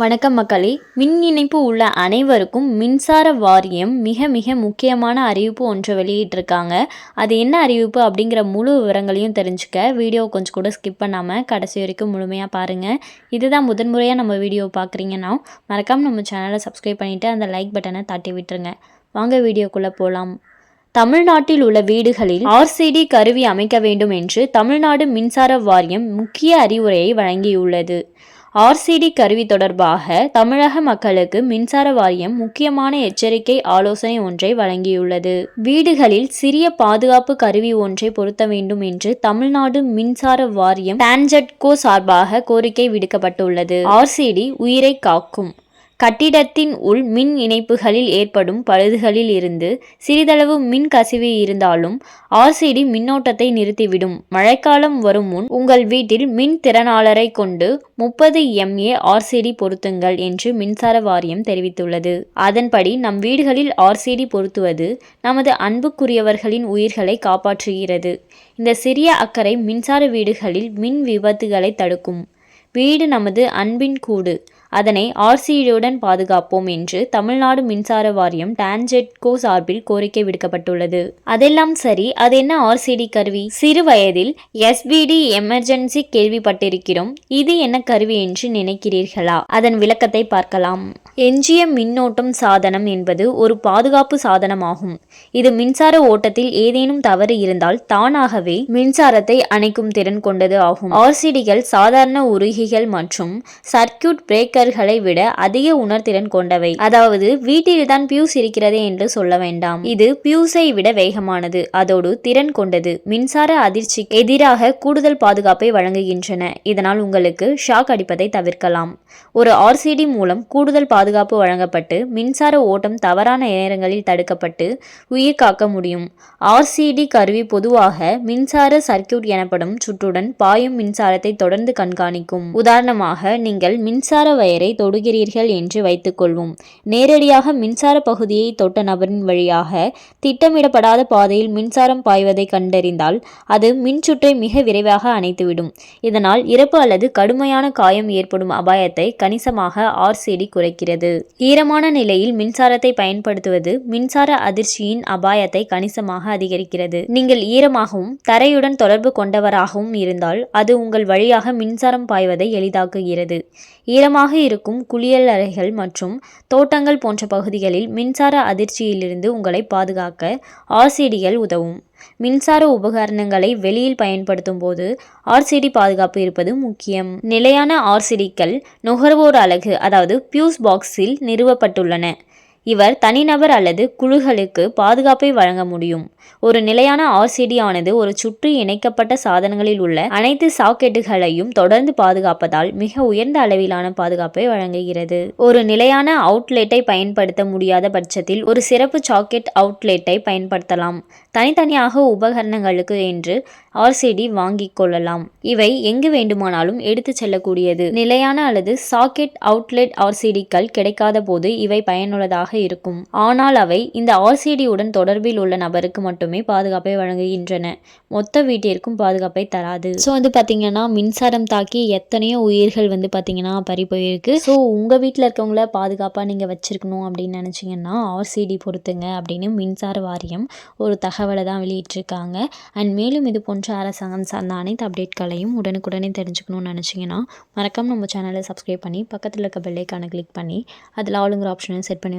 வணக்கம் மக்களே. மின் இணைப்பு உள்ள அனைவருக்கும் மின்சார வாரியம் மிக மிக முக்கியமான அறிவிப்பு ஒன்று வெளியிட்டிருக்காங்க. அது என்ன அறிவிப்பு அப்படிங்கிற முழு விவரங்களையும் தெரிஞ்சுக்க வீடியோ கொஞ்சம் கூட ஸ்கிப் பண்ணாமல் கடைசி வரைக்கும் முழுமையாக பாருங்கள் இதுதான் முதன்முறையாக நம்ம வீடியோ பார்க்குறீங்கன்னா மறக்காமல் நம்ம சேனலை சப்ஸ்கிரைப் பண்ணிவிட்டு அந்த லைக் பட்டனை தட்டி விட்டுருங்க. வாங்க வீடியோக்குள்ளே போகலாம் தமிழ்நாட்டில் உள்ள வீடுகளில் ஆர்சிடி கருவி அமைக்க வேண்டும் என்று தமிழ்நாடு மின்சார வாரியம் முக்கிய அறிவுரையை வழங்கியுள்ளது. ஆர்சிடி கருவி தொடர்பாக தமிழக மக்களுக்கு மின்சார வாரியம் முக்கியமான எச்சரிக்கை ஆலோசனை ஒன்றை வழங்கியுள்ளது. வீடுகளில் சிறிய பாதுகாப்பு கருவி ஒன்றை பொருத்த வேண்டும் என்று தமிழ்நாடு மின்சார வாரியம் டான்ஜெட்கோ சார்பாக கோரிக்கை விடுக்கப்பட்டுள்ளது. ஆர்சிடி உயிரை காக்கும். கட்டிடத்தின் உள் மின் இணைப்புகளில் ஏற்படும் பழுதுகளில் இருந்து சிறிதளவு மின் கசிவு இருந்தாலும் ஆர்சிடி மின்னோட்டத்தை நிறுத்திவிடும். மழைக்காலம் வரும் முன் உங்கள் வீட்டில் மின் திறனாளரை கொண்டு முப்பது எம்ஏ ஆர்சிடி பொருத்துங்கள் என்று மின்சார வாரியம் தெரிவித்துள்ளது. அதன்படி நம் வீடுகளில் ஆர்சிடி பொருத்துவது நமது அன்புக்குரியவர்களின் உயிர்களை காப்பாற்றுகிறது. இந்த சிறிய அக்கறை மின்சார வீடுகளில் மின் விபத்துகளை தடுக்கும். வீடு நமது அன்பின் கூடு. அதனை ஆர்சியுடன் பாதுகாப்போம் என்று தமிழ்நாடு மின்சார வாரியம் டான்ஜெட்கோ சார்பில் கோரிக்கை விடுக்கப்பட்டுள்ளது. அதெல்லாம் சரி அது என்ன ஆர்சிடி கருவி? சிறு வயதில் எஸ்பிடி எமர்ஜென்சி கேள்விப்பட்டிருக்கிறோம். இது என்ன கருவி என்று நினைக்கிறீர்களா? அதன் விளக்கத்தை பார்க்கலாம். எஞ்சிய மின்னோட்டம் சாதனம் என்பது ஒரு பாதுகாப்பு சாதனமாகும். இது மின்சார ஓட்டத்தில் ஏதேனும் தவறு இருந்தால் தானாகவே மின்சாரத்தை அணைக்கும் திறன் கொண்டது ஆகும். ஆர்சிடிகள் சாதாரண உருகிகள் மற்றும் சர்க்கியூட் பிரேக்கர்களை விட அதிக உணர்திறன் கொண்டவை. அதாவது வீட்டில்தான் பியூஸ் இருக்கிறதே என்று சொல்ல வேண்டாம். இது பியூஸை விட வேகமானது அதோடு திறன் கொண்டது. மின்சார அதிர்ச்சிக்கு எதிராக கூடுதல் பாதுகாப்பை வழங்குகின்றன. இதனால் உங்களுக்கு ஷாக் அடிப்பதை தவிர்க்கலாம். ஒரு ஆர்சிடி மூலம் கூடுதல் பாதுகாப்பு பாதுகாப்பு வழங்கப்பட்டு மின்சார ஓட்டம் தவறான நேரங்களில் தடுக்கப்பட்டு உயிர் காக்க முடியும். ஆர்சிடி கருவி பொதுவாக மின்சார சர்க்கியூட் எனப்படும் சுற்றுடன் பாயும் மின்சாரத்தை தொடர்ந்து கண்காணிக்கும். உதாரணமாக நீங்கள் மின்சார வயரை தொடுகிறீர்கள் என்று வைத்துக்கொள்வோம். நேரடியாக மின்சார பகுதியை தொட்ட நபரின் வழியாக திட்டமிடப்படாத பாதையில் மின்சாரம் பாய்வதை கண்டறிந்தால் அது மின்சுற்றை மிக விரைவாக அணைத்துவிடும். இதனால் இறப்பு அல்லது கடுமையான காயம் ஏற்படும் அபாயத்தை கணிசமாக ஆர்சிடி குறைக்கிறது. ஈரமான நிலையில் மின்சாரத்தை பயன்படுத்துவது மின்சார அதிர்ச்சியின் அபாயத்தை கணிசமாக அதிகரிக்கிறது. நீங்கள் ஈரமாகவும் தரையுடன் தொடர்பு கொண்டவராகவும் இருந்தால் அது உங்கள் வழியாக மின்சாரம் பாய்வதை எளிதாக்குகிறது. ஈரமாக இருக்கும் குளியல் அறைகள் மற்றும் தோட்டங்கள் போன்ற பகுதிகளில் மின்சார அதிர்ச்சியிலிருந்து உங்களை பாதுகாக்க ஆர்சிடிகள் உதவும். மின்சார உபகரணங்களை வெளியில் பயன்படுத்தும் போது ஆர்சிடி பாதுகாப்பு இருப்பது முக்கியம். நிலையான ஆர்சிடிக்கள் நுகர்வோர் அலகு அதாவது பியூஸ் பாக்ஸில் நிறுவப்பட்டுள்ளன. இவர் தனிநபர் அல்லது குழுக்களுக்கு பாதுகாப்பை வழங்க முடியும். ஒரு நிலையான ஆர்சிடி ஆனது ஒரு சுற்று இணைக்கப்பட்ட சாதனங்களில் உள்ள அனைத்து சாக்கெட்டுகளையும் தொடர்ந்து பாதுகாப்பதால் மிக உயர்ந்த அளவிலான பாதுகாப்பை வழங்குகிறது. ஒரு நிலையான அவுட்லெட்டை பயன்படுத்த முடியாத பட்சத்தில் ஒரு சிறப்பு சாக்கெட் அவுட்லெட்டை பயன்படுத்தலாம். தனித்தனியாக உபகரணங்களுக்கு என்று ஆர்சிடி வாங்கிக் கொள்ளலாம். இவை எங்கு வேண்டுமானாலும் எடுத்துச் செல்லக்கூடியது. நிலையான அல்லது சாக்கெட் அவுட்லெட் ஆர்சிடிக்கள் கிடைக்காத போது இவை பயனுள்ளதாக இருக்கும். ஆனால் அவை இந்த ஆர்சிடியுடன் தொடர்பில் உள்ள நபருக்கு மட்டுமே பாதுகாப்பை வழங்குகின்றன. மொத்த வீட்டிற்கும் பாதுகாப்பை தராது. ஸோ வந்து பார்த்தீங்கன்னா மின்சாரம் தாக்கி எத்தனையோ உயிர்கள் வந்து பார்த்தீங்கன்னா பறி போயிருக்கு. ஸோ உங்கள் வீட்டில் இருக்கவங்கள பாதுகாப்பாக நீங்கள் வச்சுருக்கணும் அப்படின்னு நினச்சிங்கன்னா ஆர்சிடி பொறுத்துங்க அப்படின்னு மின்சார வாரியம் ஒரு தகவலை தான் வெளியிட்டிருக்காங்க. அண்ட் மேலும் இது போன்ற அரசாங்கம் சார்ந்த அனைத்து அப்டேட்களையும் உடனுக்குடனே தெரிஞ்சுக்கணும்னு நினச்சிங்கன்னா மறக்காமல் நம்ம சேனலை சப்ஸ்கிரைப் பண்ணி பக்கத்தில் இருக்க பெல்லைக்கான கிளிக் பண்ணி அதில் ஆளுங்கிற ஆப்ஷனை செட் பண்ணி